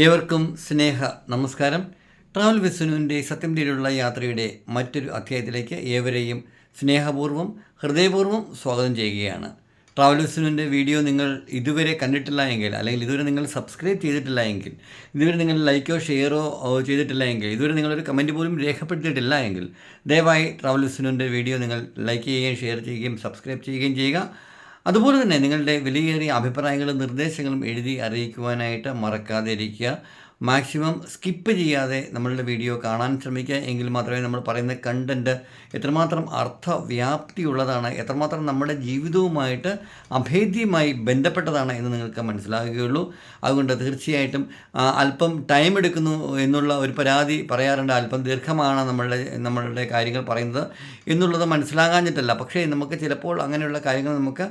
ഏവർക്കും സ്നേഹ നമസ്കാരം. ട്രാവൽ വിസുനുവിന്റെ സത്യം തേടിയുള്ള യാത്രയുടെ മറ്റൊരു അധ്യായത്തിലേക്ക് ഏവരെയും സ്നേഹപൂർവം ഹൃദയപൂർവം സ്വാഗതം ചെയ്യുകയാണ്. ട്രാവൽ വിസുനുവിന്റെ വീഡിയോ നിങ്ങൾ ഇതുവരെ കണ്ടിട്ടില്ല എങ്കിൽ അല്ലെങ്കിൽ ഇതുവരെ നിങ്ങൾ സബ്സ്ക്രൈബ് ചെയ്തിട്ടില്ല എങ്കിൽ ഇതുവരെ നിങ്ങൾ ലൈക്കോ ഷെയറോ ചെയ്തിട്ടില്ല എങ്കിൽ ഇതുവരെ നിങ്ങളൊരു കമന്റ് പോലും രേഖപ്പെടുത്തിയിട്ടില്ല എങ്കിൽ ദയവായി ട്രാവൽ വിസുനുവിന്റെ വീഡിയോ നിങ്ങൾ ലൈക്ക് ചെയ്യുകയും ഷെയർ ചെയ്യുകയും സബ്സ്ക്രൈബ് ചെയ്യുകയും ചെയ്യുക. അതുപോലെ തന്നെ നിങ്ങളുടെ വിലയേറിയ അഭിപ്രായങ്ങളും നിർദ്ദേശങ്ങളും എഴുതി അറിയിക്കുവാനായിട്ട് മറക്കാതെ ഇരിക്കുക. മാക്സിമം സ്കിപ്പ് ചെയ്യാതെ നമ്മളുടെ വീഡിയോ കാണാൻ ശ്രമിക്കുക. എങ്കിൽ മാത്രമേ നമ്മൾ പറയുന്ന കണ്ടന്റ് എത്രമാത്രം അർത്ഥവ്യാപ്തിയുള്ളതാണ് എത്രമാത്രം നമ്മുടെ ജീവിതവുമായിട്ട് അഭേദ്യമായി ബന്ധപ്പെട്ടതാണ് എന്ന് നിങ്ങൾക്ക് മനസ്സിലാകുകയുള്ളൂ. അതുകൊണ്ട് തീർച്ചയായിട്ടും അല്പം ടൈം എടുക്കുന്നു എന്നുള്ള ഒരു പരാതി പറയാറുണ്ട്. അല്പം ദീർഘമാണ് നമ്മളുടെ നമ്മളുടെ കാര്യങ്ങൾ പറയുന്നത് എന്നുള്ളത് മനസ്സിലാകാഞ്ഞിട്ടല്ല. പക്ഷേ നമുക്ക് ചിലപ്പോൾ അങ്ങനെയുള്ള കാര്യങ്ങൾ നമുക്ക്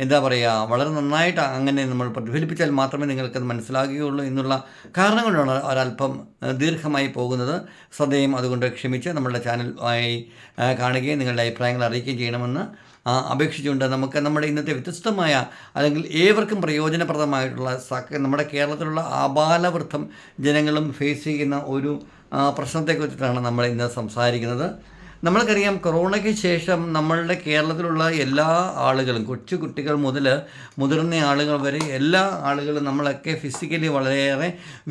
എന്താ പറയുക വളരെ നന്നായിട്ട് അങ്ങനെ നമ്മൾ പ്രതിഫലിപ്പിച്ചാൽ മാത്രമേ നിങ്ങൾക്കത് മനസ്സിലാകുകയുള്ളൂ എന്നുള്ള കാരണം കൊണ്ടാണ് ഒരല്പം ദീർഘമായി പോകുന്നത്. സദയം അതുകൊണ്ട് ക്ഷമിച്ച് നമ്മളുടെ ചാനൽ ആയി കാണുകയും നിങ്ങളുടെ അഭിപ്രായങ്ങൾ അറിയിക്കുകയും ചെയ്യണമെന്ന് അപേക്ഷിച്ചുകൊണ്ട് നമുക്ക് നമ്മുടെ ഇന്നത്തെ വ്യത്യസ്തമായ അല്ലെങ്കിൽ ഏവർക്കും പ്രയോജനപ്രദമായിട്ടുള്ള നമ്മുടെ കേരളത്തിലുള്ള ആബാലവൃദ്ധം ജനങ്ങളും ഫേസ് ചെയ്യുന്ന ഒരു പ്രശ്നത്തെക്കുറിച്ചിട്ടാണ് നമ്മൾ ഇന്ന് സംസാരിക്കുന്നത്. നമ്മൾക്കറിയാം കൊറോണയ്ക്ക് ശേഷം നമ്മളുടെ കേരളത്തിലുള്ള എല്ലാ ആളുകളും കൊച്ചു കുട്ടികൾ മുതൽ മുതിർന്ന ആളുകൾ വരെ എല്ലാ ആളുകളും നമ്മളൊക്കെ ഫിസിക്കലി വളരെയേറെ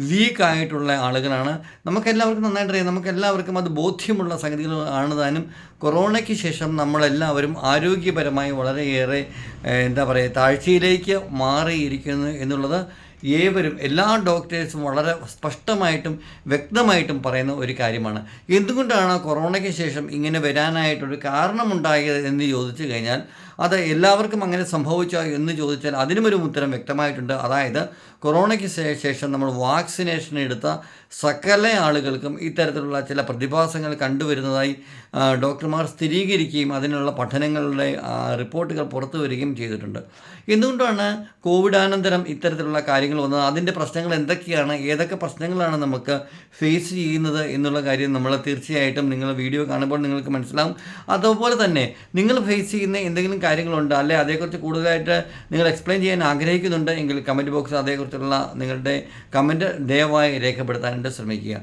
വീക്കായിട്ടുള്ള ആളുകളാണ്. നമുക്കെല്ലാവർക്കും നന്നായിട്ട് അറിയാം നമുക്കെല്ലാവർക്കും അത് ബോധ്യമുള്ള സംഗതികൾ താനും കൊറോണയ്ക്ക് ശേഷം നമ്മളെല്ലാവരും ആരോഗ്യപരമായി വളരെയേറെ എന്താ പറയുക താഴ്ചയിലേക്ക് മാറിയിരിക്കുന്നു എന്നുള്ളത് ഏവരും എല്ലാ ഡോക്ടേഴ്സും വളരെ സ്പഷ്ടമായിട്ടും വ്യക്തമായിട്ടും പറയുന്ന ഒരു കാര്യമാണ്. എന്തുകൊണ്ടാണ് കൊറോണയ്ക്ക് ശേഷം ഇങ്ങനെ വരാനായിട്ടൊരു കാരണമുണ്ടായത് എന്ന് ചോദിച്ചു കഴിഞ്ഞാൽ അത് എല്ലാവർക്കും അങ്ങനെ സംഭവിച്ചോ എന്ന് ചോദിച്ചാൽ അതിനുമൊരു ഉത്തരം വ്യക്തമായിട്ടുണ്ട്. അതായത് കൊറോണയ്ക്ക് ശേഷം നമ്മൾ വാക്സിനേഷൻ എടുത്ത സകല ആളുകൾക്കും ഇത്തരത്തിലുള്ള ചില പ്രതിഭാസങ്ങൾ കണ്ടുവരുന്നതായി ഡോക്ടർമാർ സ്ഥിരീകരിക്കുകയും അതിനുള്ള പഠനങ്ങളുടെ റിപ്പോർട്ടുകൾ പുറത്തു വരികയും ചെയ്തിട്ടുണ്ട്. എന്തുകൊണ്ടാണ് കോവിഡാനന്തരം ഇത്തരത്തിലുള്ള കാര്യങ്ങൾ വന്നത്? അതിന്റെ പ്രശ്നങ്ങൾ എന്തൊക്കെയാണ്? ഏതൊക്കെ പ്രശ്നങ്ങളാണ് നമുക്ക് ഫേസ് ചെയ്യുന്നത് എന്നുള്ള കാര്യം നമ്മൾ തീർച്ചയായിട്ടും നിങ്ങൾ വീഡിയോ കാണുമ്പോൾ നിങ്ങൾക്ക് മനസ്സിലാവും. അതുപോലെ തന്നെ നിങ്ങൾ ഫേസ് ചെയ്യുന്ന എന്തെങ്കിലും കാര്യങ്ങളുണ്ട്. അല്ലെ? അതേക്കുറിച്ച് കൂടുതലായിട്ട് നിങ്ങൾ എക്സ്പ്ലെയിൻ ചെയ്യാൻ ആഗ്രഹിക്കുന്നുണ്ട് എങ്കിൽ കമന്റ് ബോക്സ് അതേക്കുറിച്ചുള്ള നിങ്ങളുടെ കമന്റ് ദയവായി രേഖപ്പെടുത്താനായിട്ട് ശ്രമിക്കുക.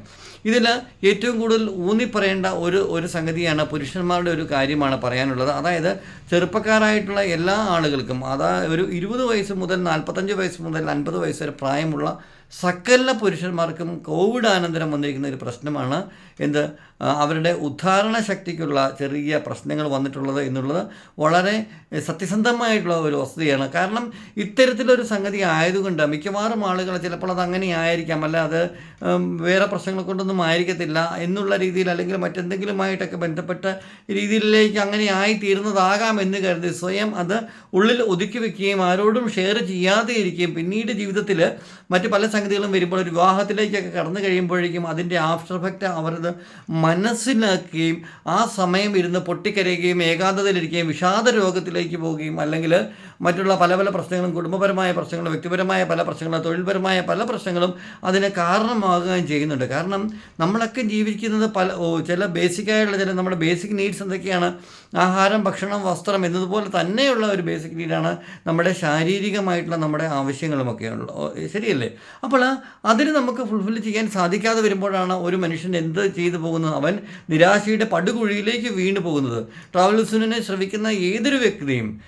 ഇതിൽ ഏറ്റവും കൂടുതൽ ഊന്നി പറയേണ്ട ഒരു ഒരു സംഗതിയാണ് പുരുഷന്മാരുടെ ഒരു കാര്യമാണ് പറയാനുള്ളത്. അതായത് ചെറുപ്പക്കാരായിട്ടുള്ള എല്ലാ ആളുകൾക്കും അതാ ഒരു ഇരുപത് വയസ്സ് മുതൽ നാൽപ്പത്തഞ്ച് വയസ്സ് മുതൽ അൻപത് വയസ്സ് വരെ പ്രായമുള്ള സകല പുരുഷന്മാർക്കും കോവിഡ് അനന്തരം വന്നിരിക്കുന്ന ഒരു പ്രശ്നമാണ്. എന്ത് അവരുടെ ഉദ്ധാരണ ശക്തിക്കുള്ള ചെറിയ പ്രശ്നങ്ങൾ വന്നിട്ടുള്ളത് എന്നുള്ളത് വളരെ സത്യസന്ധമായിട്ടുള്ള ഒരു വസ്തുതയാണ്. കാരണം ഇത്തരത്തിലൊരു സംഗതി ആയതുകൊണ്ട് മിക്കവാറും ആളുകൾ ചിലപ്പോൾ അത് അങ്ങനെ ആയിരിക്കാം അല്ല അത് വേറെ പ്രശ്നങ്ങൾ കൊണ്ടൊന്നും ആയിരിക്കത്തില്ല എന്നുള്ള രീതിയിൽ അല്ലെങ്കിൽ മറ്റെന്തെങ്കിലുമായിട്ടൊക്കെ ബന്ധപ്പെട്ട രീതിയിലേക്ക് അങ്ങനെ ആയിത്തീരുന്നതാകാം എന്ന് കരുതി സ്വയം അത് ഉള്ളിൽ ഒതുക്കി വെക്കുകയും ആരോടും ഷെയർ ചെയ്യാതെ ഇരിക്കുകയും പിന്നീട് ജീവിതത്തിൽ മറ്റ് പല സംഗതികളും വരുമ്പോൾ ഒരു വിവാഹത്തിലേക്കൊക്കെ കടന്നു കഴിയുമ്പോഴേക്കും അതിന്റെ ആഫ്റ്റർ എഫക്റ്റ് അവരത് മനസ്സിലാക്കുകയും ആ സമയം ഇരുന്ന് പൊട്ടിക്കരയുകയും ഏകാന്തതയിലിരിക്കുകയും വിഷാദ രോഗത്തിലേക്ക് പോവുകയും അല്ലെങ്കിൽ മറ്റുള്ള പല പല പ്രശ്നങ്ങളും കുടുംബപരമായ പ്രശ്നങ്ങളും വ്യക്തിപരമായ പല പ്രശ്നങ്ങളും തൊഴിൽപരമായ പല പ്രശ്നങ്ങളും അതിന് കാരണമാകുകയും ചെയ്യുന്നുണ്ട്. കാരണം നമ്മളൊക്കെ ജീവിക്കുന്നത് പല ചില ബേസിക്കായിട്ടുള്ള ചില നമ്മുടെ ബേസിക് നീഡ്സ് എന്തൊക്കെയാണ്? ആഹാരം ഭക്ഷണം വസ്ത്രം എന്നതുപോലെ തന്നെയുള്ള ഒരു ബേസിക് നീഡാണ് നമ്മുടെ ശാരീരികമായിട്ടുള്ള നമ്മുടെ ആവശ്യങ്ങളുമൊക്കെ ഉള്ളത് ശരിയല്ലേ? അപ്പോൾ അതിന് നമുക്ക് ഫുൾഫിൽ ചെയ്യാൻ സാധിക്കാതെ വരുമ്പോഴാണ് ഒരു മനുഷ്യൻ എന്ത് ചെയ്തു പോകുന്നത്? അവൻ നിരാശയുടെ പടുകുഴിയിലേക്ക് വീണു പോകുന്നത്. ട്രാവൽസിനെ ശ്രമിക്കുന്ന ഏതൊരു വ്യക്തിയും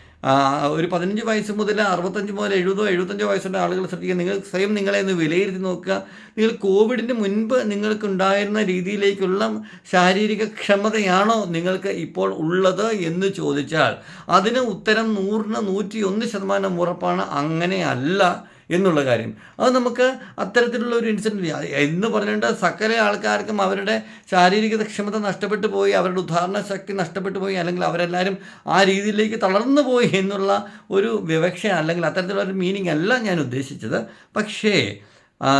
ഒരു പതിനഞ്ച് വയസ്സ് മുതൽ അറുപത്തഞ്ച് മുതൽ എഴുപതോ എഴുപത്തഞ്ചോ വയസ്സുള്ള ആളുകൾ ശ്രദ്ധിക്കുക. നിങ്ങൾ സ്വയം നിങ്ങളെ ഒന്ന് വിലയിരുത്തി നോക്കുക. നിങ്ങൾ കോവിഡിന് മുൻപ് നിങ്ങൾക്കുണ്ടായിരുന്ന രീതിയിലേക്കുള്ള ശാരീരിക ക്ഷമതയാണോ നിങ്ങൾക്ക് ഇപ്പോൾ ഉള്ളത് എന്ന് ചോദിച്ചാൽ അതിന് ഉത്തരം നൂറിന് നൂറ്റി ഒന്ന് ശതമാനം ഉറപ്പാണ്. അങ്ങനെയല്ല എന്നുള്ള കാര്യം. അത് നമുക്ക് അത്തരത്തിലുള്ള ഒരു ഇൻസിഡന്റ് എന്ന് പറഞ്ഞുകൊണ്ട് സകല ആൾക്കാർക്കും അവരുടെ ശാരീരിക ക്ഷമത നഷ്ടപ്പെട്ടു പോയി അവരുടെ ഉദാഹരണ ശക്തി നഷ്ടപ്പെട്ടു പോയി അല്ലെങ്കിൽ അവരെല്ലാവരും ആ രീതിയിലേക്ക് തളർന്നു പോയി എന്നുള്ള ഒരു വിവക്ഷ അല്ലെങ്കിൽ അത്തരത്തിലുള്ള ഒരു മീനിങ് അല്ല ഞാൻ ഉദ്ദേശിച്ചത്. പക്ഷേ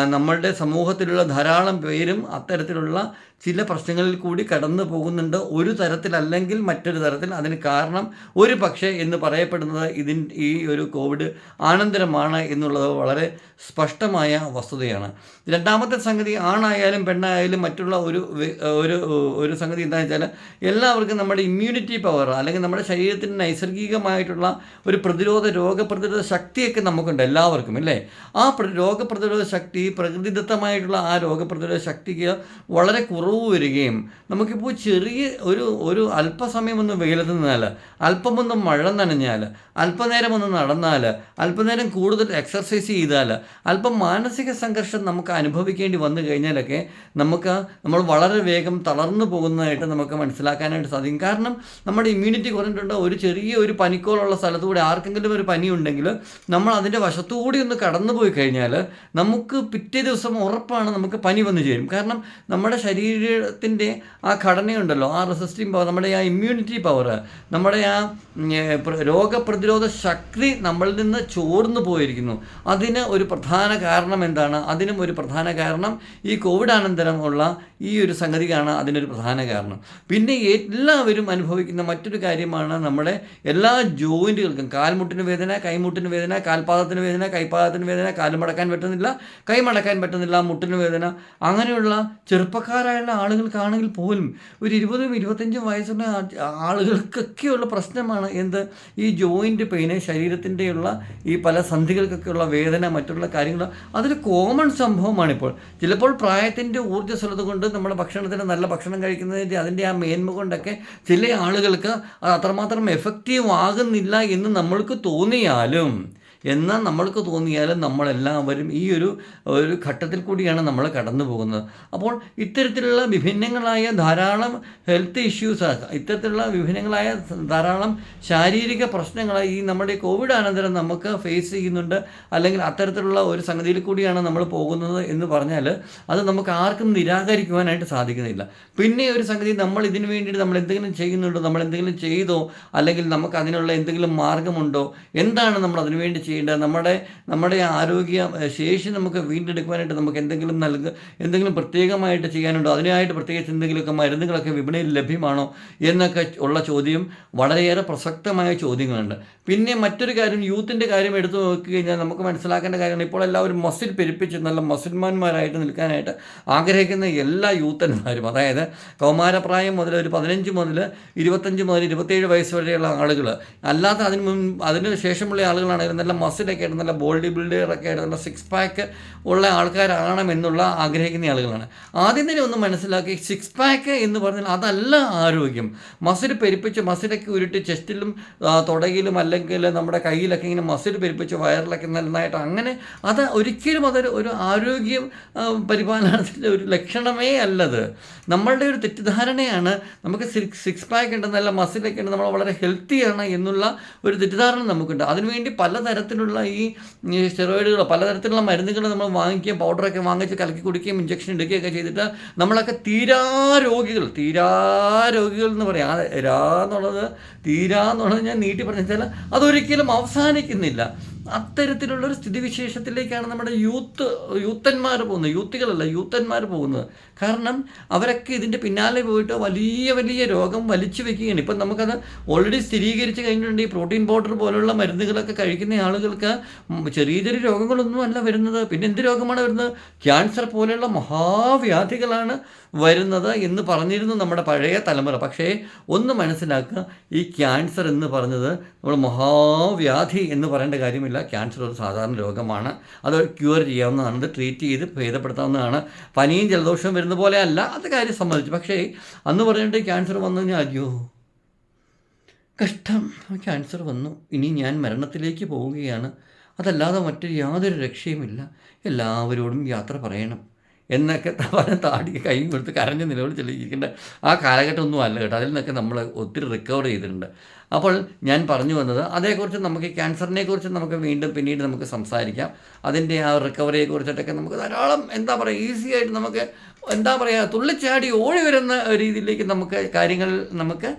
നമ്മളുടെ സമൂഹത്തിലുള്ള ധാരാളം പേരും അത്തരത്തിലുള്ള ചില പ്രശ്നങ്ങളിൽ കൂടി കടന്നു പോകുന്നുണ്ട്. ഒരു തരത്തിലല്ലെങ്കിൽ മറ്റൊരു തരത്തിൽ. അതിന് കാരണം ഒരു പക്ഷേ എന്ന് പറയപ്പെടുന്നത് ഇതിൻ ഈ ഒരു കോവിഡ് ആനന്തരമാണ് എന്നുള്ളത് വളരെ സ്പഷ്ടമായ വസ്തുതയാണ്. രണ്ടാമത്തെ സംഗതി ആണായാലും പെണ്ണായാലും മറ്റുള്ള ഒരു ഒരു ഒരു സംഗതി എന്താണെന്ന് വെച്ചാൽ എല്ലാവർക്കും നമ്മുടെ ഇമ്മ്യൂണിറ്റി പവർ അല്ലെങ്കിൽ നമ്മുടെ ശരീരത്തിന് നൈസർഗികമായിട്ടുള്ള ഒരു പ്രതിരോധ രോഗപ്രതിരോധ ശക്തിയൊക്കെ നമുക്കുണ്ട് എല്ലാവർക്കും അല്ലേ ആ രോഗപ്രതിരോധ ശക്തി പ്രകൃതിദത്തമായിട്ടുള്ള ആ രോഗപ്രതിരോധ ശക്തിക്ക് വളരെ കുറവ് വരികയും നമുക്കിപ്പോൾ ചെറിയ ഒരു ഒരു അല്പസമയം ഒന്ന് വെയിലത്ത് നിന്നാൽ അല്പമൊന്ന് മഴ നനഞ്ഞാൽ അല്പനേരം ഒന്ന് നടന്നാൽ അല്പനേരം കൂടുതൽ എക്സർസൈസ് ചെയ്താൽ അല്പം മാനസിക സംഘർഷം നമുക്ക് അനുഭവിക്കേണ്ടി വന്നു കഴിഞ്ഞാലൊക്കെ നമുക്ക് നമ്മൾ വളരെ വേഗം തളർന്നു പോകുന്നതായിട്ട് നമുക്ക് മനസ്സിലാക്കാനായിട്ട് സാധിക്കും. കാരണം നമ്മുടെ ഇമ്മ്യൂണിറ്റി കുറഞ്ഞിട്ടുണ്ട്. ഒരു ചെറിയ ഒരു പനിക്കോളുള്ള സ്ഥലത്തുകൂടി ആർക്കെങ്കിലും ഒരു പനി ഉണ്ടെങ്കിൽ നമ്മൾ അതിന്റെ വശത്തുകൂടി ഒന്ന് കടന്നു പോയി കഴിഞ്ഞാൽ നമുക്ക് പിറ്റേ ദിവസം ഉറപ്പാണ് നമുക്ക് പനി വന്നു ചേരും. കാരണം നമ്മുടെ ശരീരത്തിന്റെ ആ ഘടനയുണ്ടല്ലോ ആ റെസിസ്റ്റിംഗ് പവർ നമ്മുടെ ആ ഇമ്മ്യൂണിറ്റി പവർ നമ്മുടെ ആ രോഗപ്രതിരോധ ശക്തി നമ്മളിൽ നിന്ന് ചോർന്നു പോയിരിക്കുന്നു. അതിന് ഒരു പ്രധാന കാരണം എന്താണ്? അതിനും ഒരു പ്രധാന കാരണം ഈ കോവിഡ് അനന്തരം ഉള്ള ഈ ഒരു സംഗതിയാണ് അതിനൊരു പ്രധാന കാരണം. പിന്നെ എല്ലാവരും അനുഭവിക്കുന്ന മറ്റൊരു കാര്യമാണ് നമ്മുടെ എല്ലാ ജോയിന്റുകൾക്കും കാൽമുട്ടിന് വേദന കൈമുട്ടിന് വേദന കാൽപാദത്തിന് വേദന കൈപാദത്തിന് വേദന കാലുമടക്കാൻ പറ്റുന്നില്ല കൈ മടക്കാൻ പറ്റുന്നില്ല മുട്ടിന് വേദന അങ്ങനെയുള്ള ചെറുപ്പക്കാരായുള്ള ആളുകൾക്കാണെങ്കിൽ പോലും ഒരു ഇരുപതും ഇരുപത്തഞ്ചും വയസ്സുള്ള ആളുകൾക്കൊക്കെയുള്ള പ്രശ്നമാണ് എന്ത്? ഈ ജോയിന്റ് പെയിന് ശരീരത്തിന്റെയുള്ള ഈ പല സന്ധികൾക്കൊക്കെയുള്ള വേദന മറ്റുള്ള കാര്യങ്ങൾ. അതൊരു കോമൺ സംഭവമാണിപ്പോൾ. ചിലപ്പോൾ പ്രായത്തിന്റെ ഊർജസ്വലത കൊണ്ട് നമ്മുടെ ഭക്ഷണത്തിന് നല്ല ഭക്ഷണം കഴിക്കുന്നതിന്റെ അതിന്റെ ആ മേന്മ കൊണ്ടൊക്കെ ചില ആളുകൾക്ക് അത് അത്രമാത്രം എഫക്റ്റീവ് ആകുന്നില്ല എന്ന് നമ്മൾക്ക് തോന്നിയാലും എന്നാൽ നമ്മൾക്ക് തോന്നിയാലും നമ്മളെല്ലാവരും ഈ ഒരു ഒരു ഘട്ടത്തിൽ കൂടിയാണ് നമ്മൾ കടന്നു പോകുന്നത്. അപ്പോൾ ഇത്തരത്തിലുള്ള വിഭിന്നങ്ങളായ ധാരാളം ഹെൽത്ത് ഇഷ്യൂസ് ഇത്തരത്തിലുള്ള വിഭിന്നങ്ങളായ ധാരാളം ശാരീരിക പ്രശ്നങ്ങൾ ഈ നമ്മുടെ കോവിഡ് അനന്തരം നമുക്ക് ഫേസ് ചെയ്യുന്നുണ്ട്. അല്ലെങ്കിൽ അത്തരത്തിലുള്ള ഒരു സംഗതിയിൽ കൂടിയാണ് നമ്മൾ പോകുന്നത് എന്ന് പറഞ്ഞാൽ അത് നമുക്ക് ആർക്കും നിരാകരിക്കുവാനായിട്ട് സാധിക്കുന്നില്ല. പിന്നെ ഒരു സംഗതി നമ്മൾ ഇതിനു വേണ്ടിയിട്ട് നമ്മൾ എന്തെങ്കിലും ചെയ്യുന്നുണ്ടോ? നമ്മൾ എന്തെങ്കിലും ചെയ്തോ? അല്ലെങ്കിൽ നമുക്ക് അതിനുള്ള എന്തെങ്കിലും മാർഗമുണ്ടോ? എന്താണ് നമ്മൾ അതിനു ചെയ്യേണ്ടത്? നമ്മുടെ നമ്മുടെ ആരോഗ്യ ശേഷി നമുക്ക് വീണ്ടെടുക്കുവാനായിട്ട് നമുക്ക് എന്തെങ്കിലും നൽകുക എന്തെങ്കിലും പ്രത്യേകമായിട്ട് ചെയ്യാനുണ്ടോ? അതിനായിട്ട് പ്രത്യേകിച്ച് എന്തെങ്കിലുമൊക്കെ മരുന്നുകളൊക്കെ വിപണിയിൽ ലഭ്യമാണോ? എന്നൊക്കെ ഉള്ള ചോദ്യം വളരെയേറെ പ്രസക്തമായ ചോദ്യങ്ങളുണ്ട്. പിന്നെ മറ്റൊരു കാര്യം യൂത്തിന്റെ കാര്യം എടുത്തു നോക്കി കഴിഞ്ഞാൽ നമുക്ക് മനസ്സിലാക്കേണ്ട കാര്യമാണ് ഇപ്പോൾ എല്ലാവരും മസിൽ പെരുപ്പിച്ച് നല്ല മസിൽമാന്മാരായിട്ട് നിൽക്കാനായിട്ട് ആഗ്രഹിക്കുന്ന എല്ലാ യൂത്തന്മാരും അതായത് കൗമാരപ്രായം മുതൽ ഒരു പതിനഞ്ച് മുതൽ ഇരുപത്തഞ്ച് മുതൽ ഇരുപത്തേഴ് വയസ്സ് വരെയുള്ള ആളുകൾ അല്ലാത്ത അതിന് മുൻ അതിന് ശേഷമുള്ള ആളുകളാണെങ്കിലും നല്ല മസിലൊക്കെ ആയിട്ട് നല്ല ബോഡി ബിൽഡറൊക്കെ ആയിട്ട് നല്ല സിക്സ് പാക്ക് ഉള്ള ആൾക്കാരാകണം എന്നുള്ള ആഗ്രഹിക്കുന്ന ആളുകളാണ്. ആദ്യം തന്നെ ഒന്ന് മനസ്സിലാക്കി സിക്സ് പാക്ക് എന്ന് പറഞ്ഞാൽ അതല്ല ആരോഗ്യം. മസിൽ പെരുപ്പിച്ച് മസിലൊക്കെ ഉരുട്ടി ചെസ്റ്റിലും തുടയിലും അല്ലെങ്കിൽ നമ്മുടെ കയ്യിലൊക്കെ ഇങ്ങനെ മസിൽ പെരുപ്പിച്ച് വയറിലൊക്കെ നന്നായിട്ട് അങ്ങനെ അത് ഒരിക്കലും അതൊരു ഒരു ആരോഗ്യം പരിപാലനത്തിന്റെ ഒരു ലക്ഷണമേ അല്ലത്. നമ്മളുടെ ഒരു തെറ്റിദ്ധാരണയാണ് നമുക്ക് സിക്സ് സിക്സ് പാക്ക് ഉണ്ട് നല്ല മസിലൊക്കെ ഉണ്ട് നമ്മൾ വളരെ ഹെൽത്തിയാണ് എന്നുള്ള ഒരു തെറ്റിദ്ധാരണ നമുക്കുണ്ട്. അതിനുവേണ്ടി പലതരത്തിലുള്ള ഈ സ്റ്റെറോയിഡുകൾ പലതരത്തിലുള്ള മരുന്നുകൾ നമ്മൾ വാങ്ങിക്കുകയും പൗഡറൊക്കെ വാങ്ങിച്ച് കലക്കി കുടിക്കുകയും ഇഞ്ചക്ഷൻ എടുക്കുകയൊക്കെ ചെയ്തിട്ട് നമ്മളൊക്കെ തീരാ രോഗികൾ തീരാ രോഗികൾ എന്ന് പറയാം. രാ എന്നുള്ളത് തീരാ എന്നുള്ളത് ഞാൻ നീട്ടി പറഞ്ഞു വെച്ചാൽ അതൊരിക്കലും അവസാനിക്കുന്നില്ല. അത്തരത്തിലുള്ളൊരു സ്ഥിതിവിശേഷത്തിലേക്കാണ് നമ്മുടെ യൂത്ത് യൂത്തന്മാർ പോകുന്നത്. യൂത്തികളല്ല യൂത്തന്മാർ പോകുന്നത്. കാരണം അവരൊക്കെ ഇതിന്റെ പിന്നാലെ പോയിട്ട് വലിയ വലിയ രോഗം വലിച്ചു വെക്കുകയാണ്. ഇപ്പം നമുക്കത് ഓൾറെഡി സ്ഥിരീകരിച്ച് കഴിഞ്ഞിട്ടുണ്ട്. ഈ പ്രോട്ടീൻ പൗഡർ പോലുള്ള മരുന്നുകളൊക്കെ കഴിക്കുന്ന ആളുകൾക്ക് ചെറിയ ചെറിയ രോഗങ്ങളൊന്നും അല്ല വരുന്നത്. പിന്നെ എന്ത് രോഗമാണ് വരുന്നത്? ക്യാൻസർ പോലെയുള്ള മഹാവ്യാധികളാണ് വരുന്നത് എന്ന് പറഞ്ഞിരുന്നു നമ്മുടെ പഴയ തലമുറ. പക്ഷേ ഒന്ന് മനസ്സിലാക്കുക ഈ ക്യാൻസർ എന്ന് പറഞ്ഞത് നമ്മൾ മഹാവ്യാധി എന്ന് പറയേണ്ട കാര്യമില്ല. ക്യാൻസർ ഒരു സാധാരണ രോഗമാണ്. അത് ക്യൂർ ചെയ്യാവുന്നതാണ് ട്രീറ്റ് ചെയ്ത് ഭേദപ്പെടുത്താവുന്നതാണ്. പനിയും ജലദോഷവും വരുന്ന പോലെ അല്ല അത് കാര്യം സമ്മതിച്ചു. പക്ഷേ അന്ന് പറഞ്ഞിട്ട് ക്യാൻസർ വന്നു കഴിഞ്ഞാൽ അയ്യോ കഷ്ടം ക്യാൻസർ വന്നു. ഇനി ഞാൻ മരണത്തിലേക്ക് പോവുകയാണ്. അതല്ലാതെ മറ്റൊരു യാതൊരു രക്ഷയുമില്ല. എല്ലാവരോടും യാത്ര പറയണം. എന്നൊക്കെ പറഞ്ഞ താടി കൈയും കൊടുത്ത് കരഞ്ഞ് നിലവിൽ ചെല്ലിയിരിക്കേണ്ട ആ കാലഘട്ടം ഒന്നും അല്ല കേട്ടോ. അതിൽ നിന്നൊക്കെ നമ്മൾ ഒത്തിരി റിക്കവർ ചെയ്തിട്ടുണ്ട്. അപ്പോൾ ഞാൻ പറഞ്ഞു വന്നത് അതേക്കുറിച്ച് നമുക്ക് ക്യാൻസറിനെ കുറിച്ച് നമുക്ക് വീണ്ടും പിന്നീട് നമുക്ക് സംസാരിക്കാം. അതിന്റെ ആ റിക്കവറിയെ കുറിച്ചിട്ടൊക്കെ നമുക്ക് ധാരാളം എന്താ പറയുക ഈസി ആയിട്ട് നമുക്ക് എന്താ പറയുക തുള്ളിച്ചാടി ഓടി വരുന്ന രീതിയിലേക്ക് നമുക്ക് കാര്യങ്ങൾ നമുക്ക്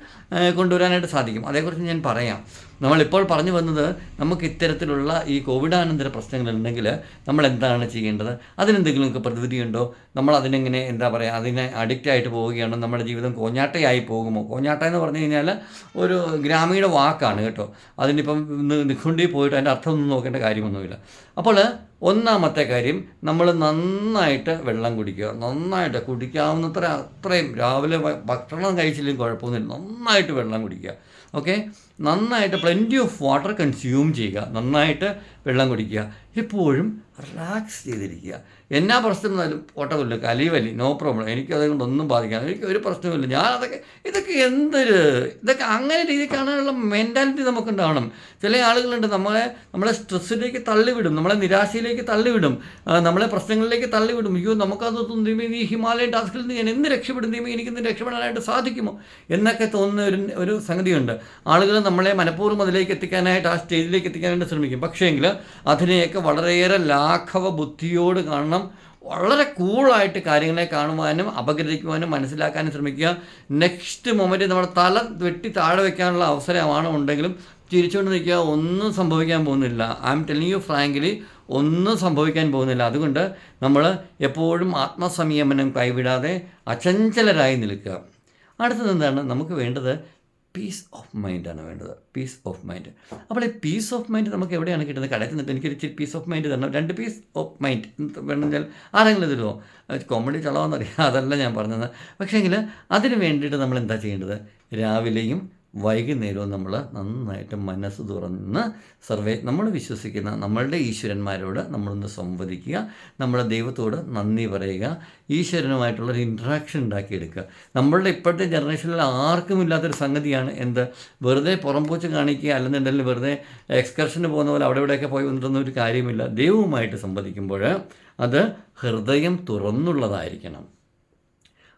കൊണ്ടുവരാനായിട്ട് സാധിക്കും. അതേക്കുറിച്ച് ഞാൻ പറയാം. നമ്മളിപ്പോൾ പറഞ്ഞു വന്നത് നമുക്ക് ഇത്തരത്തിലുള്ള ഈ കോവിഡാനന്തര പ്രശ്നങ്ങളുണ്ടെങ്കിൽ നമ്മൾ എന്താണ് ചെയ്യേണ്ടത്? അതിനെന്തെങ്കിലുമൊക്കെ പ്രതിവിധിയുണ്ടോ നമ്മൾ അതിനെങ്ങനെ എന്താ പറയുക അതിനെ അഡിക്റ്റ് ആയിട്ട് പോവുകയാണോ? നമ്മുടെ ജീവിതം കോഞ്ഞാട്ടയായി പോകുമോ? കോഞ്ഞാട്ട എന്ന് പറഞ്ഞു കഴിഞ്ഞാൽ ഒരു ഗ്രാമീണ വാക്കാണ് കേട്ടോ. അതിനിപ്പം നിഖുണ്ടി പോയിട്ട് അതിന്റെ അർത്ഥമൊന്നും നോക്കേണ്ട കാര്യമൊന്നുമില്ല. അപ്പോൾ ഒന്നാമത്തെ കാര്യം നമ്മൾ നന്നായിട്ട് വെള്ളം കുടിക്കുക. നന്നായിട്ട് കുടിക്കാവുന്നത്ര അത്രയും രാവിലെ ഭക്ഷണം കഴിച്ചില്ലെങ്കിൽ കുഴപ്പമൊന്നുമില്ല. നന്നായിട്ട് വെള്ളം കുടിക്കുക. ഓക്കെ? നന്നായിട്ട് പ്ലെന്റി ഓഫ് വാട്ടർ കൺസ്യൂം ചെയ്യുക. നന്നായിട്ട് വെള്ളം കുടിക്കുക. എപ്പോഴും റിലാക്സ് ചെയ്തിരിക്കുക. എന്നാ പ്രശ്നം എന്നാലും ഓട്ടമില്ല കലിവലി നോ പ്രോബ്ലം എനിക്ക് അതുകൊണ്ട് ഒന്നും ബാധിക്കാൻ എനിക്ക് ഒരു പ്രശ്നവുമില്ല. ഞാൻ അതൊക്കെ ഇതൊക്കെ എന്തൊരു ഇതൊക്കെ അങ്ങനെ രീതി കാണാനുള്ള മെന്റാലിറ്റി നമുക്കുണ്ടാവണം ചില ആളുകളുണ്ട് നമ്മളെ നമ്മളെ സ്ട്രെസ്സിലേക്ക് തള്ളിവിടും നമ്മളെ നിരാശയിലേക്ക് തള്ളിവിടും നമ്മളെ പ്രശ്നങ്ങളിലേക്ക് തള്ളിവിടും. അയ്യോ നമുക്കതൊന്നും ദൈവം ഈ ഹിമാലയൻ ടാസ്കിൽ നിന്ന് ഞാൻ എന്ത് രക്ഷപ്പെടും? ദൈവം എനിക്കിന്ന് രക്ഷപ്പെടാനായിട്ട് സാധിക്കുമോ? എന്നൊക്കെ തോന്നുന്ന ഒരു ഒരു സംഗതിയുണ്ട്. ആളുകൾ നമ്മളെ മനഃപൂർവം അതിലേക്ക് എത്തിക്കാനായിട്ട് ആ സ്റ്റേജിലേക്ക് എത്തിക്കാനായിട്ട് ശ്രമിക്കും. പക്ഷേങ്കിൽ അതിനെയൊക്കെ വളരെയേറെ ലാഘവ ബുദ്ധിയോട് കാണണം. വളരെ കൂളായിട്ട് കാര്യങ്ങളെ കാണുവാനും അപഗ്രഹിക്കുവാനും മനസ്സിലാക്കാനും ശ്രമിക്കുക. നെക്സ്റ്റ് മൊമെന്റ് നമ്മുടെ തല വെട്ടി താഴെ വയ്ക്കാനുള്ള അവസരമാണ് ഉണ്ടെങ്കിലും ചിരിച്ചുകൊണ്ട് നിൽക്കുക ഒന്നും സംഭവിക്കാൻ പോകുന്നില്ല. I am telling you frankly ഒന്നും സംഭവിക്കാൻ പോകുന്നില്ല. അതുകൊണ്ട് നമ്മൾ എപ്പോഴും ആത്മസംയമനം കൈവിടാതെ അചഞ്ചലരായി നിൽക്കുക. അടുത്തത് എന്താണ്? നമുക്ക് വേണ്ടത് പീസ് ഓഫ് മൈൻഡാണ് വേണ്ടത്. പീസ് ഓഫ് മൈൻഡ് അപ്പോൾ ഈ പീസ് ഓഫ് മൈൻഡ് നമുക്ക് എവിടെയാണ് കിട്ടുന്നത്? കടയിൽ നിന്നിട്ട് എനിക്കൊരു ഇച്ചിരി പീസ് ഓഫ് മൈൻഡ് തരണം. രണ്ട് പീസ് ഓഫ് മൈൻഡ് വേണമെങ്കിൽ ആരെങ്കിലും തരുമോ കോമഡി ചളവെന്നറിയാം. അതല്ല ഞാൻ പറഞ്ഞത്. പക്ഷേങ്കിൽ അതിന് വേണ്ടിയിട്ട് നമ്മൾ എന്താ ചെയ്യേണ്ടത്? രാവിലെയും വൈകുന്നേരവും നമ്മൾ നന്നായിട്ട് മനസ്സ് തുറന്ന് സർവേ നമ്മൾ വിശ്വസിക്കുന്ന നമ്മളുടെ ഈശ്വരന്മാരോട് നമ്മളൊന്ന് സംവദിക്കുക നമ്മളെ ദൈവത്തോട് നന്ദി പറയുക ഈശ്വരനുമായിട്ടുള്ളൊരു ഇൻട്രാക്ഷൻ ഉണ്ടാക്കിയെടുക്കുക. നമ്മളുടെ ഇപ്പോഴത്തെ ജനറേഷനിൽ ആർക്കും ഇല്ലാത്തൊരു സംഗതിയാണ് എന്ത്? വെറുതെ പുറംപൂച്ച് കാണിക്കുക അല്ലെന്നുണ്ടെങ്കിൽ വെറുതെ എക്സ്കർഷന് പോകുന്ന പോലെ അവിടെ ഇവിടെയൊക്കെ പോയി വന്നിട്ടൊന്നും ഒരു കാര്യമില്ല. ദൈവവുമായിട്ട് സംവദിക്കുമ്പോൾ അത് ഹൃദയം തുറന്നുള്ളതായിരിക്കണം.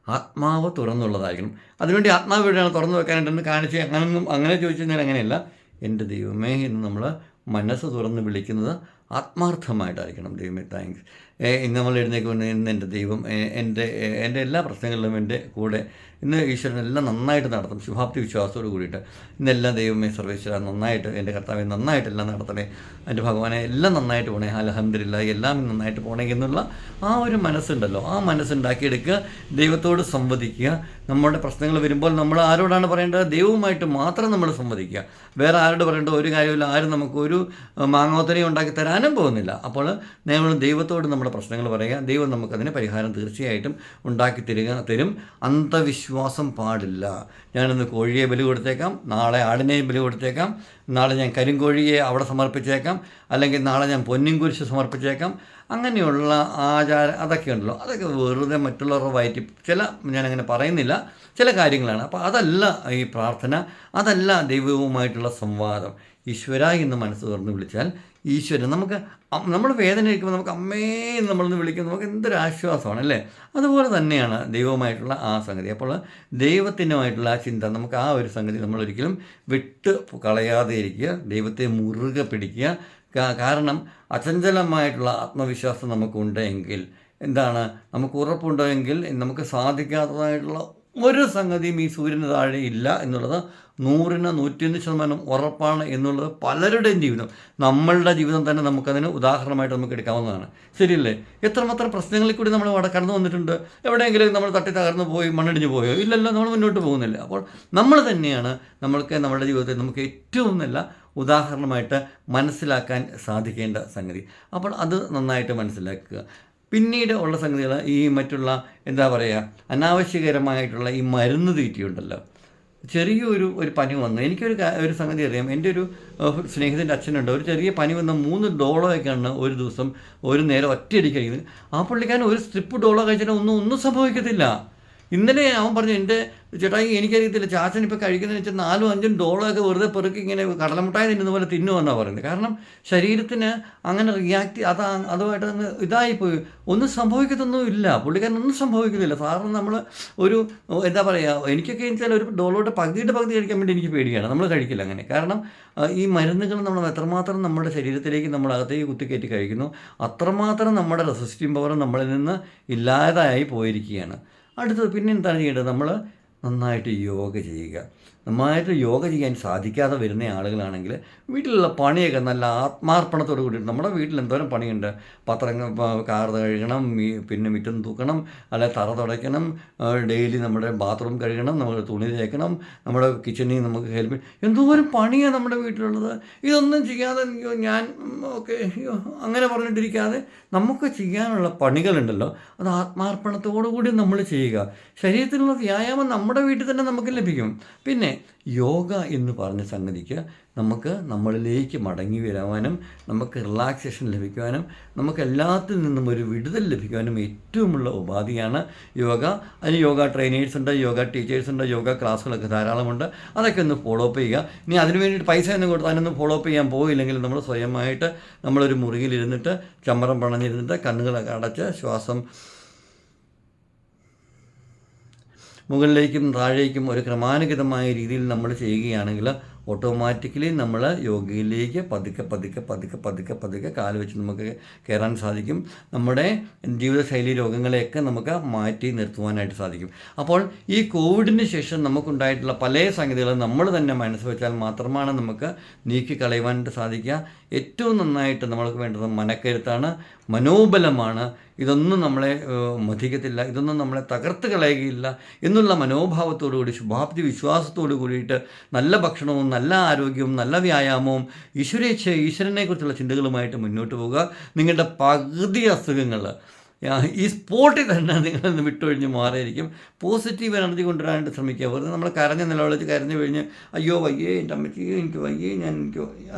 ആത്മാവ് തുറന്നുള്ളതായിരിക്കണം. അതിനുവേണ്ടി ആത്മാവ് എവിടെയാണ് തുറന്നു വെക്കാനായിട്ടൊന്ന് കാണിച്ച് അങ്ങനൊന്നും അങ്ങനെ ചോദിച്ചു കഴിഞ്ഞാൽ അങ്ങനെയല്ല. എന്റെ ദൈവമേ എന്ന് നമ്മൾ മനസ്സ് തുറന്ന് വിളിക്കുന്നത് ആത്മാർത്ഥമായിട്ടായിരിക്കണം ദൈവമേ താങ്ക്സ് ഇന്ന് നമ്മൾ എഴുന്നേൽക്കുമ്പോൾ ഇന്ന് എന്റെ ദൈവം എന്റെ എന്റെ എല്ലാ പ്രശ്നങ്ങളിലും എന്റെ കൂടെ ഇന്ന് ഈശ്വരൻ എല്ലാം നന്നായിട്ട് നടത്തും ശുഭാപ്തി വിശ്വാസത്തോട് കൂടിയിട്ട് ഇന്നെല്ലാം ദൈവമേ സർവേശ്വര നന്നായിട്ട് എന്റെ കർത്താവെ നന്നായിട്ട് എല്ലാം നടത്തണേ. എന്റെ ഭഗവാനെ എല്ലാം നന്നായിട്ട് പോണേ. അലഹമില്ല എല്ലാം നന്നായിട്ട് പോണേ എന്നുള്ള ആ ഒരു മനസ്സുണ്ടല്ലോ. ആ മനസ്സുണ്ടാക്കിയെടുക്കുക ദൈവത്തോട് സംവദിക്കുക നമ്മുടെ പ്രശ്നങ്ങൾ വരുമ്പോൾ നമ്മൾ ആരോടാണ് പറയേണ്ടത്? ദൈവവുമായിട്ട് മാത്രം നമ്മൾ സംവദിക്കുക. വേറെ ആരോട് പറയേണ്ട ഒരു കാര്യമില്ല ആരും നമുക്ക് ഒരു ഉണ്ടാക്കി തരാനും പോകുന്നില്ല. അപ്പോൾ നമ്മൾ ദൈവത്തോട് നമ്മുടെ പ്രശ്നങ്ങൾ പറയുക. ദൈവം നമുക്കതിന് പരിഹാരം തീർച്ചയായിട്ടും ഉണ്ടാക്കി തരിക തരും. അന്ധവിശ്വാസം പാടില്ല. ഞാനിന്ന് കോഴിയെ ബലി കൊടുത്തേക്കാം. നാളെ ആടിനെയും ബലി കൊടുത്തേക്കാം. നാളെ ഞാൻ കരിങ്കോഴിയെ അവിടെ സമർപ്പിച്ചേക്കാം. അല്ലെങ്കിൽ നാളെ ഞാൻ പൊന്നിൻ കുരിശ് സമർപ്പിച്ചേക്കാം. അങ്ങനെയുള്ള ആചാരം അതൊക്കെ ഉണ്ടല്ലോ. അതൊക്കെ വെറുതെ മറ്റുള്ളവരുടെ വയറ്റി ചില ഞാനങ്ങനെ പറയുന്നില്ല. ചില കാര്യങ്ങളാണ്. അപ്പോൾ അതല്ല ഈ പ്രാർത്ഥന അതല്ല ദൈവവുമായിട്ടുള്ള സംവാദം. ഈശ്വര എന്ന് മനസ്സ് തുറന്ന് വിളിച്ചാൽ ഈശ്വരൻ നമുക്ക് നമ്മൾ വേദന ഇരിക്കുമ്പോൾ നമുക്ക് അമ്മേ എന്ന് നമ്മളൊന്ന് വിളിക്കുമ്പോൾ നമുക്ക് എന്തൊരു ആശ്വാസമാണ് അല്ലേ? അതുപോലെ തന്നെയാണ് ദൈവവുമായിട്ടുള്ള ആ സംഗതി. അപ്പോൾ ദൈവത്തിനുമായിട്ടുള്ള ആ ചിന്ത നമുക്ക് ആ ഒരു സംഗതി നമ്മളൊരിക്കലും വിട്ട് കളയാതെ ഇരിക്കുക ദൈവത്തെ മുറുകെ പിടിക്കുക കാരണം അചഞ്ചലമായിട്ടുള്ള ആത്മവിശ്വാസം നമുക്കുണ്ടെങ്കിൽ എന്താണ്? നമുക്ക് ഉറപ്പുണ്ടെങ്കിൽ നമുക്ക് സാധിക്കാത്തതായിട്ടുള്ള ഒരു സംഗതിയും ഈ സൂര്യന് താഴെ ഇല്ല എന്നുള്ളത് നൂറിന് നൂറ്റിയൊന്ന് ശതമാനം ഉറപ്പാണ് എന്നുള്ളത് പലരുടെയും ജീവിതം. നമ്മളുടെ ജീവിതം തന്നെ നമുക്കതിന് ഉദാഹരണമായിട്ട് നമുക്ക് എടുക്കാവുന്നതാണ്. ശരിയല്ലേ? എത്രമാത്രം പ്രശ്നങ്ങളിൽ കൂടി നമ്മൾ അവിടെ കടന്നു വന്നിട്ടുണ്ട്. എവിടെയെങ്കിലും നമ്മൾ തട്ടി തകർന്നു പോയി മണ്ണിടിഞ്ഞു പോയോ? ഇല്ലല്ലോ നമ്മൾ മുന്നോട്ട് പോകുന്നില്ല. അപ്പോൾ നമ്മൾ തന്നെയാണ് നമ്മൾക്ക് നമ്മുടെ ജീവിതത്തിൽ നമുക്ക് ഏറ്റവും നല്ല ഉദാഹരണമായിട്ട് മനസ്സിലാക്കാൻ സാധിക്കേണ്ട സംഗതി. അപ്പോൾ അത് നന്നായിട്ട് മനസ്സിലാക്കുക. പിന്നീട് ഉള്ള സംഗതികൾ ഈ മറ്റുള്ള എന്താ പറയുക അനാവശ്യകരമായിട്ടുള്ള ഈ മരുന്ന് തീറ്റിയുണ്ടല്ലോ. ചെറിയൊരു ഒരു പനി വന്നു. എനിക്കൊരു ഒരു സംഗതി അറിയാം. എന്റെ ഒരു സ്നേഹിതന്റെ അച്ഛനുണ്ട്. ഒരു ചെറിയ പനി വന്ന മൂന്ന് ഡോളോയൊക്കെയാണ് ഒരു ദിവസം ഒരു നേരം ഒറ്റയടി കഴിക്കുന്നത്. ആ പുള്ളിക്കാരൻ ഒരു സ്ട്രിപ്പ് ഡോളോ കഴിച്ചിട്ട് ഒന്നും ഒന്നും സംഭവിക്കത്തില്ല. ഇന്നലെ അവൻ പറഞ്ഞു എന്റെ ചേട്ടായി എനിക്കറിയത്തില്ല. ചാച്ചൻ ഇപ്പോൾ കഴിക്കുന്നതെന്ന് വെച്ചാൽ നാലും അഞ്ചും ഡോളൊക്കെ വെറുതെ പെറുക്കി ഇങ്ങനെ കടലമുട്ടായി തിന്നുന്ന പോലെ തിന്നുമെന്നാണ് പറയുന്നത്. കാരണം ശരീരത്തിന് അങ്ങനെ റിയാക്ട് അത് അതുമായിട്ട് അങ്ങ് ഇതായിപ്പോയി. ഒന്നും സംഭവിക്കത്തൊന്നും ഇല്ല പുള്ളിക്കാരൻ ഒന്നും സംഭവിക്കുന്നില്ല. സാറിന് നമ്മൾ ഒരു എന്താ പറയുക എനിക്കൊക്കെ വെച്ചാൽ ഒരു ഡോളോട്ട് പകുതിയുടെ പകുതി കഴിക്കാൻ വേണ്ടി എനിക്ക് പേടിയാണ്. നമ്മൾ കഴിക്കില്ല അങ്ങനെ. കാരണം ഈ മരുന്നുകൾ നമ്മൾ എത്രമാത്രം നമ്മുടെ ശരീരത്തിലേക്ക് നമ്മൾ അകത്തേക്ക് കുത്തിക്കയറ്റി കഴിക്കുന്നു അത്രമാത്രം നമ്മുടെ റെസിസ്റ്റിംഗ് പവർ നമ്മളിൽ നിന്ന് ഇല്ലാതായി പോയിരിക്കുകയാണ്. അടുത്തത് പിന്നെ എന്താണ് ചെയ്യേണ്ടത്? നമ്മൾ നന്നായിട്ട് യോഗ ചെയ്യുക. നന്നായിട്ട് യോഗ ചെയ്യാൻ സാധിക്കാതെ വരുന്ന ആളുകളാണെങ്കിൽ വീട്ടിലുള്ള പണിയൊക്കെ നല്ല ആത്മാർപ്പണത്തോട് കൂടി നമ്മുടെ വീട്ടിൽ എന്തോരം പണിയുണ്ട്? പത്രങ്ങൾ കാർ കഴുകണം പിന്നെ മുറ്റം തൂക്കണം അല്ലെ തറ തുടയ്ക്കണം ഡെയിലി നമ്മുടെ ബാത്റൂം കഴുകണം നമ്മൾ തുണി തേക്കണം നമ്മുടെ കിച്ചണിൽ നമുക്ക് ഹെൽപ്പ് എന്തോരം പണിയാണ് നമ്മുടെ വീട്ടിലുള്ളത്? ഇതൊന്നും ചെയ്യാതെ ഞാൻ ഓക്കെ അങ്ങനെ പറഞ്ഞിട്ടിരിക്കാതെ നമുക്ക് ചെയ്യാനുള്ള പണികളുണ്ടല്ലോ. അത് ആത്മാർപ്പണത്തോടു കൂടി നമ്മൾ ചെയ്യുക. ശരീരത്തിനുള്ള വ്യായാമം നമ്മുടെ വീട്ടിൽ തന്നെ നമുക്ക് ലഭിക്കും. പിന്നെ യോഗ എന്ന് പറഞ്ഞ സംഗതിക്ക് നമുക്ക് നമ്മളിലേക്ക് മടങ്ങി വരാനും നമുക്ക് റിലാക്സേഷൻ ലഭിക്കുവാനും നമുക്ക് എല്ലാത്തിൽ നിന്നും ഒരു വിടുതൽ ലഭിക്കുവാനും ഏറ്റവുമുള്ള ഉപാധിയാണ് യോഗ. അതിന് യോഗ ട്രെയിനേഴ്സ് ഉണ്ട് യോഗ ടീച്ചേഴ്സ് ഉണ്ട് യോഗ ക്ലാസ്സുകളൊക്കെ ധാരാളമുണ്ട്. അതൊക്കെ ഒന്ന് ഫോളോ അപ്പ് ചെയ്യുക. ഇനി അതിന് വേണ്ടിയിട്ട് പൈസ ഒന്നും കൊടുത്താനൊന്നും ഫോളോ അപ്പ് ചെയ്യാൻ പോയില്ലെങ്കിൽ നമ്മൾ സ്വയമായിട്ട് നമ്മളൊരു മുറിയിലിരുന്നിട്ട് ചമ്മറം പണഞ്ഞിരുന്നിട്ട് കണ്ണുകളൊക്കെ അടച്ച് ശ്വാസം മുകളിലേക്കും താഴേക്കും ഒരു ക്രമാനുഗതമായ രീതിയിൽ നമ്മൾ ചെയ്യുകയാണെങ്കിൽ ഓട്ടോമാറ്റിക്കലി നമ്മൾ യോഗയിലേക്ക് പതുക്കെ പതുക്കെ പതുക്കെ പതുക്കെ പതുക്കെ കാൽ വെച്ച് നമുക്ക് കയറാൻ സാധിക്കും. നമ്മുടെ ജീവിതശൈലി രോഗങ്ങളെയൊക്കെ നമുക്ക് മാറ്റി നിർത്തുവാനായിട്ട് സാധിക്കും. അപ്പോൾ ഈ കോവിഡിന് ശേഷം നമുക്കുണ്ടായിട്ടുള്ള പല സംഗതികളും നമ്മൾ തന്നെ മനസ്സ് വെച്ചാൽ മാത്രമാണ് നമുക്ക് നീക്കി കളയുവാനായിട്ട് സാധിക്കുക. ഏറ്റവും നന്നായിട്ട് നമ്മൾക്ക് വേണ്ടത് മനക്കരുത്താണ് മനോബലമാണ് ഇതൊന്നും നമ്മളെ മതിക്കത്തില്ല ഇതൊന്നും നമ്മളെ തകർത്ത് കളയുകയില്ല എന്നുള്ള മനോഭാവത്തോടു കൂടി ശുഭാപ്തി വിശ്വാസത്തോടു കൂടിയിട്ട് നല്ല ഭക്ഷണവും നല്ല ആരോഗ്യവും നല്ല വ്യായാമവും ഈശ്വരേച്ഛ ഈശ്വരനെക്കുറിച്ചുള്ള ചിന്തകളുമായിട്ട് മുന്നോട്ട് പോവുക. നിങ്ങളുടെ പകുതി അസുഖങ്ങൾ ഈ സ്പോട്ടിൽ തന്നെ നിങ്ങളൊന്ന് വിട്ടൊഴിഞ്ഞ് മാറിയിരിക്കും. പോസിറ്റീവ് എനർജി കൊണ്ടുവരാനായിട്ട് ശ്രമിക്കുക. വെറുതെ നമ്മൾ കരഞ്ഞ് നിലവിളിച്ച് കരഞ്ഞ് കഴിഞ്ഞ് അയ്യോ വയ്യേ എന്റെ അമ്മയ്ക്ക് എനിക്ക് വയ്യേ ഞാൻ എനിക്ക് വയ്യ.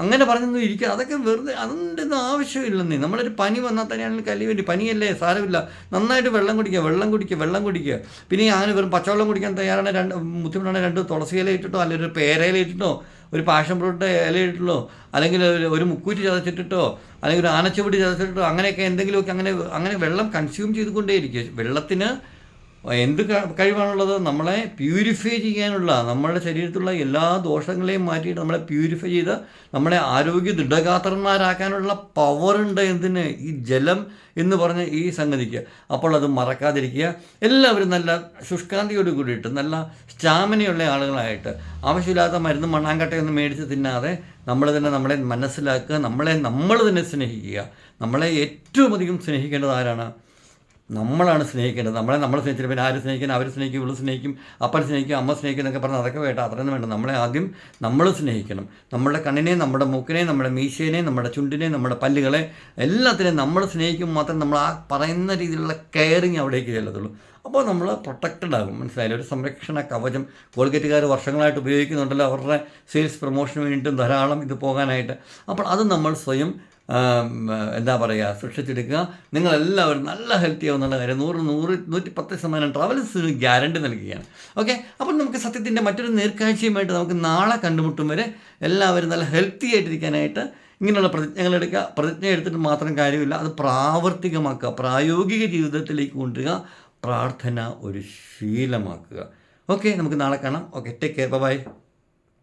അങ്ങനെ പറഞ്ഞൊന്നും ഇരിക്കുക അതൊക്കെ വെറുതെ അതിന്റെ ഒന്നും ആവശ്യമില്ലെന്നേ. നമ്മളൊരു പനി വന്നാൽ തന്നെയാണെങ്കിൽ കല്ലി വേണ്ടി പനിയല്ലേ? സാരമില്ല. നന്നായിട്ട് വെള്ളം കുടിക്കുക വെള്ളം കുടിക്കുക വെള്ളം കുടിക്കുക. പിന്നെ അങ്ങനെ വെറും പച്ചവെള്ളം കുടിക്കാൻ തയ്യാറാണ് രണ്ട് ബുദ്ധിമുട്ടാണ് രണ്ട് തുളസി ഇല ഇട്ടിട്ടോ അല്ലെങ്കിൽ ഒരു പേരയില ഇട്ടിട്ടോ ഒരു പാഷൻ ഫ്രൂട്ട് ഇല ഇട്ടിട്ടോ അല്ലെങ്കിൽ ഒരു മുക്കൂറ്റി ചതച്ചിട്ടിട്ടോ അല്ലെങ്കിൽ ഒരു ആനച്ചുവടി ചതച്ചിട്ടോ അങ്ങനെയൊക്കെ എന്തെങ്കിലുമൊക്കെ അങ്ങനെ അങ്ങനെ വെള്ളം കൺസ്യൂം ചെയ്തുകൊണ്ടേയിരിക്കുക. വെള്ളത്തിന് എന്ത് കഴിവാണുള്ളത് നമ്മളെ പ്യൂരിഫൈ ചെയ്യാനുള്ള നമ്മുടെ ശരീരത്തിലുള്ള എല്ലാ ദോഷങ്ങളെയും മാറ്റിയിട്ട് നമ്മളെ പ്യൂരിഫൈ ചെയ്ത് നമ്മളെ ആരോഗ്യ ദൃഢഗാത്രന്മാരാക്കാനുള്ള പവറുണ്ട് എന്തിന്? ഈ ജലം എന്ന് പറഞ്ഞ ഈ സംഗതിക്ക്. അപ്പോൾ അത് മറക്കാതിരിക്കുക. എല്ലാവരും നല്ല ശുഷ്കാന്തിയോട് കൂടിയിട്ട് നല്ല സ്റ്റാമിനയുള്ള ആളുകളായിട്ട് ആവശ്യമില്ലാത്ത മരുന്ന് മണ്ണാങ്കട്ടയൊന്നും മേടിച്ച് തിന്നാതെ നമ്മൾ തന്നെ നമ്മളെ മനസ്സിലാക്കുക നമ്മളെ നമ്മൾ തന്നെ സ്നേഹിക്കുക. നമ്മളെ ഏറ്റവും അധികം സ്നേഹിക്കേണ്ടത് ആരാണ്? നമ്മളാണ് സ്നേഹിക്കേണ്ടത്. നമ്മളെ നമ്മൾ സ്നേഹിച്ചിട്ട് പിന്നെ ആര് സ്നേഹിക്കാൻ അവർ സ്നേഹിക്കും ഇവൾ സ്നേഹിക്കും അപ്പൻ സ്നേഹിക്കും അമ്മ സ്നേഹിക്കും എന്നൊക്കെ പറഞ്ഞാൽ അതൊക്കെ വേണ്ട അത്രയൊന്നും വേണ്ട. നമ്മളെ ആദ്യം നമ്മൾ സ്നേഹിക്കണം. നമ്മുടെ കണ്ണിനെയും നമ്മുടെ മൂക്കിനെയും നമ്മുടെ മീശേനെയും നമ്മുടെ ചുണ്ടിനെയും നമ്മുടെ പല്ലുകളെ എല്ലാത്തിനെയും നമ്മൾ സ്നേഹിക്കും മാത്രം നമ്മൾ ആ പറയുന്ന രീതിയിലുള്ള കെയറിങ് അവിടേക്ക് ചെല്ലത്തുള്ളൂ. അപ്പോൾ നമ്മൾ പ്രൊട്ടക്റ്റഡ് ആകും. മനസ്സിലായില്ല? ഒരു സംരക്ഷണ കവചം കോൾഗേറ്റുകാർ വർഷങ്ങളായിട്ട് ഉപയോഗിക്കുന്നുണ്ടല്ലോ. അവരുടെ സെയിൽസ് പ്രൊമോഷന് വേണ്ടിയിട്ടും ധാരാളം ഇത് പോകാനായിട്ട്. അപ്പോൾ അത് നമ്മൾ സ്വയം എന്താ പറയുക സൃഷ്ടിച്ചെടുക്കുക നിങ്ങളെല്ലാവരും നല്ല ഹെൽത്തി ആവുന്നുള്ള കാര്യം നൂറ് നൂറ് നൂറ്റി പത്ത് ശതമാനം ട്രാവൽസിന് ഗ്യാരണ്ടി നൽകുകയാണ്. ഓക്കെ അപ്പോൾ നമുക്ക് സത്യത്തിന്റെ മറ്റൊരു നേർക്കാഴ്ചയുമായിട്ട് നമുക്ക് നാളെ കണ്ടുമുട്ടും വരെ എല്ലാവരും നല്ല ഹെൽത്തി ആയിട്ടിരിക്കാനായിട്ട് ഇങ്ങനെയുള്ള പ്രതിജ്ഞകൾ എടുക്കുക. പ്രതിജ്ഞ എടുത്തിട്ട് മാത്രം കാര്യമില്ല. അത് പ്രാവർത്തികമാക്കുക. പ്രായോഗിക ജീവിതത്തിലേക്ക് കൊണ്ടുവരിക. പ്രാർത്ഥന ഒരു ശീലമാക്കുക. ഓക്കെ നമുക്ക് നാളെ കാണാം. Okay take care bye